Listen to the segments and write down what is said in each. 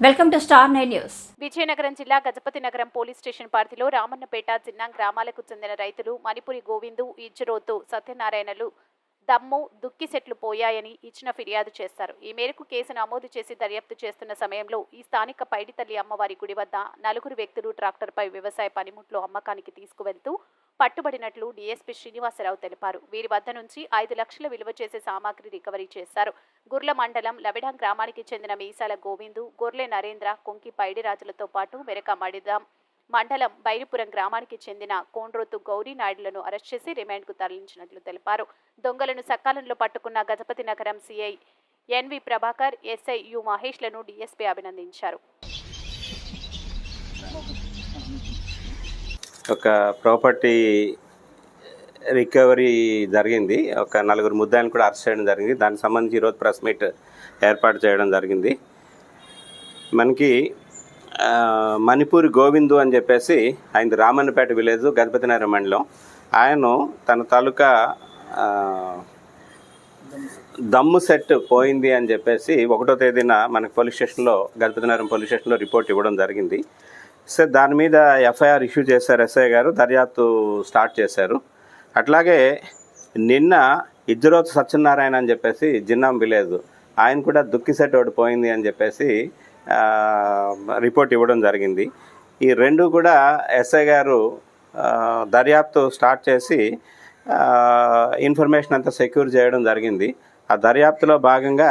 Welcome to Star Nine News. Vizianagaram జిల్లా గజపతి నగరం police station పరిధిలో రామన్నపేట జిన్నాం గ్రామాలకు చెందిన రైతులు మణిపురి గోవిందు ఇజ్జరోతు సత్యనారాయణలు దమ్ము దుక్కి సెట్లు పోయాయని ఇచ్చిన ఫిర్యాదు చేశారు ఈ మేరకు కేసు నమోదు చేసి దర్యాప్తు చేస్తున్న సమయంలో ఈ స్థానిక పైడితల్లి అమ్మవారి గుడి వద్ద నలుగురు వ్యక్తులు ట్రాక్టర్పై వ్యవసాయ పనిముట్లు అమ్మకానికి తీసుకువెళ్తూ పట్టుబడినట్లు డీఎస్పీ శ్రీనివాసరావు తెలిపారు. వీరి వద్ద నుంచి ఐదు లక్షల విలువ చేసే సామాగ్రి రికవరీ చేశారు. గుర్ల మండలం లబిడాం గ్రామానికి చెందిన మీసాల గోవిందు గొర్లె నరేంద్ర కొంకి పైడిరాజులతో పాటు మెరక మడిదాం మండలం బైరిపురం గ్రామానికి చెందిన కోండ్రోతు గౌరీ నాయుడులను అరెస్ట్ చేసి రిమాండ్కు తరలించినట్లు తెలిపారు. దొంగలను సకాలంలో పట్టుకున్న Gajapathinagaram CI NV Prabhakar SI U మహేష్లను DSP అభినందించారు. ఒక ప్రాపర్టీ రికవరీ జరిగింది. ఒక నలుగురు ముద్దాయిని కూడా అరెస్ట్ చేయడం జరిగింది. దానికి సంబంధించి ఈరోజు ప్రెస్ మీట్ ఏర్పాటు చేయడం జరిగింది. మనకి మణిపూరి గోవిందు అని చెప్పేసి ఆయన రామన్నపేట విలేజ్ గజపతినగరం మండలం. ఆయన తన తాలూకా దమ్ము సెట్ పోయింది అని చెప్పేసి ఒకటో తేదీన మనకు పోలీస్ స్టేషన్లో గజపతినగరం పోలీస్ స్టేషన్లో రిపోర్ట్ ఇవ్వడం జరిగింది. సరే దాని మీద ఎఫ్ఐఆర్ ఇష్యూ చేశారు ఎస్ఐ గారు దర్యాప్తు స్టార్ట్ చేశారు. అట్లాగే నిన్న ఇద్దరోజు సత్యనారాయణ అని చెప్పేసి జిన్నాం విలేజ్ ఆయన కూడా దుక్కి సెట్ ఒకటి పోయింది అని చెప్పేసి రిపోర్ట్ ఇవ్వడం జరిగింది. ఈ రెండు కూడా ఎస్ఐ గారు దర్యాప్తు స్టార్ట్ చేసి ఇన్ఫర్మేషన్ అంతా సెక్యూర్ చేయడం జరిగింది. ఆ దర్యాప్తులో భాగంగా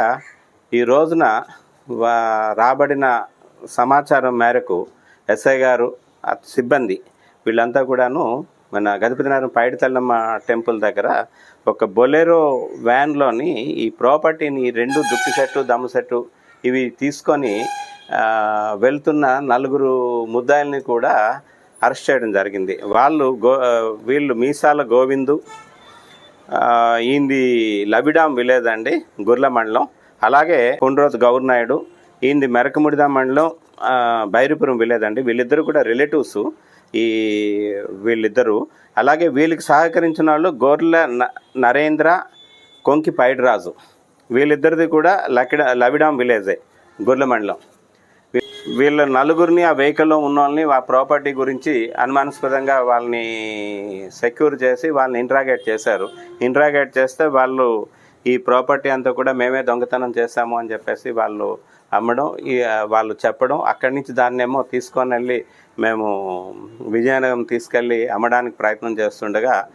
ఈ రోజున రాబడిన సమాచారం మేరకు ఎస్ఐ గారు సిబ్బంది వీళ్ళంతా కూడాను మన గజపతినగరం పైడితల్లమ్మ టెంపుల్ దగ్గర ఒక బొలెరో వ్యాన్లోని ఈ ప్రాపర్టీని రెండు దుక్కి సెట్టు దమ్ము సెట్టు ఇవి తీసుకొని వెళ్తున్న నలుగురు ముద్దాయిల్ని కూడా అరెస్ట్ చేయడం జరిగింది. వాళ్ళు గో వీళ్ళు మీసాల గోవిందు ఈంది లబిడాం విలేజ్ అండి గుర్ల మండలం. అలాగే కొండ్రోజు గౌర్నాయుడు ఈంది మెరకముడిదా మండలం బైరుపురం విలేజ్ అండి. వీళ్ళిద్దరు కూడా రిలేటివ్స్. ఈ వీళ్ళిద్దరూ. అలాగే వీళ్ళకి సహకరించిన వాళ్ళు గోర్ల న- నరేంద్ర కొంకి పైడ్రాజు. వీళ్ళిద్దరిది కూడా లకిడ లవిడాం విలేజే గుర్ల మండలం. వీ- వీళ్ళ నలుగురిని ఆ వెహికల్లో ఉన్న వాళ్ళని ఆ ప్రాపర్టీ గురించి అనుమానాస్పదంగా వాళ్ళని సెక్యూర్ చేసి వాళ్ళని ఇంట్రాగేట్ చేశారు. ఇంట్రాగేట్ చేస్తే వాళ్ళు ఈ ప్రాపర్టీ అంతా కూడా మేమే దొంగతనం చేశాము అని చెప్పేసి వాళ్ళు అమ్మడం వాళ్ళు చెప్పడం. అక్కడి నుంచి దాన్నేమో తీసుకొని వెళ్ళి మేము విజయనగరం తీసుకెళ్ళి అమ్మడానికి ప్రయత్నం చేస్తుండగా